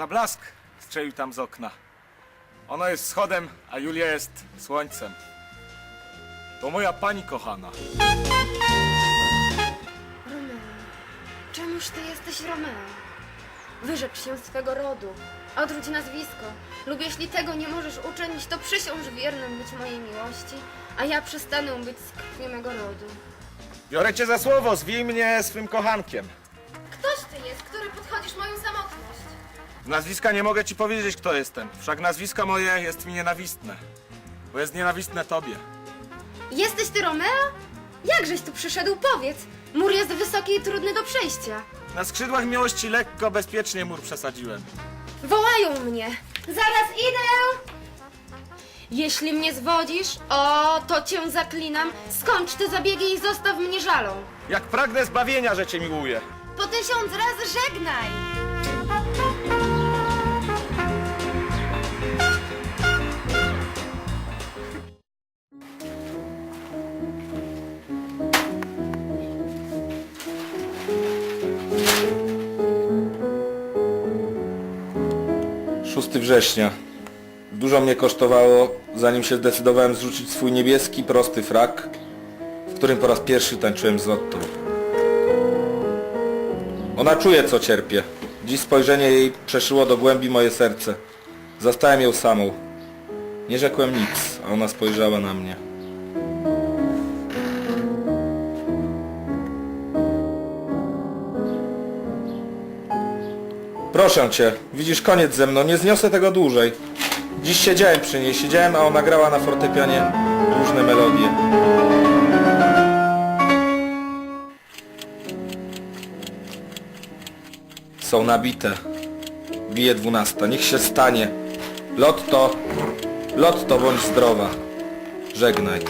za blask strzelił tam z okna? Ono jest wschodem, a Julia jest słońcem. To moja pani kochana. Romeo, czemuż ty jesteś Romeo? Wyrzecz się swego rodu, odwróć nazwisko lub jeśli tego nie możesz uczynić, to przysiąż wiernym być mojej miłości, a ja przestanę być z krwi mego rodu. Biorę cię za słowo, zwij mnie swym kochankiem. Ktoś ty jest, który podchodzisz moją samotność? Z nazwiska nie mogę ci powiedzieć, kto jestem. Wszak nazwisko moje jest mi nienawistne. Bo jest nienawistne tobie. Jesteś ty Romeo? Jakżeś tu przyszedł, powiedz. Mur jest wysoki i trudny do przejścia. Na skrzydłach miłości lekko, bezpiecznie mur przesadziłem. Wołają mnie. Zaraz idę! Jeśli mnie zwodzisz, o, to cię zaklinam. Skończ te zabiegi i zostaw mnie żalą. Jak pragnę zbawienia, że cię miłuję. Po tysiąc razy żegnaj! Szósty września. Dużo mnie kosztowało, zanim się zdecydowałem zrzucić swój niebieski, prosty frak, w którym po raz pierwszy tańczyłem z Lottą. Ona czuje, co cierpię. Dziś spojrzenie jej przeszyło do głębi moje serce. Zastałem ją samą. Nie rzekłem nic, a ona spojrzała na mnie. Proszę cię, widzisz koniec ze mną, nie zniosę tego dłużej. Dziś siedziałem przy niej, siedziałem, a ona grała na fortepianie różne melodie. Są nabite. Bije dwunasta, niech się stanie. Lotto, Lotto bądź zdrowa. Żegnaj.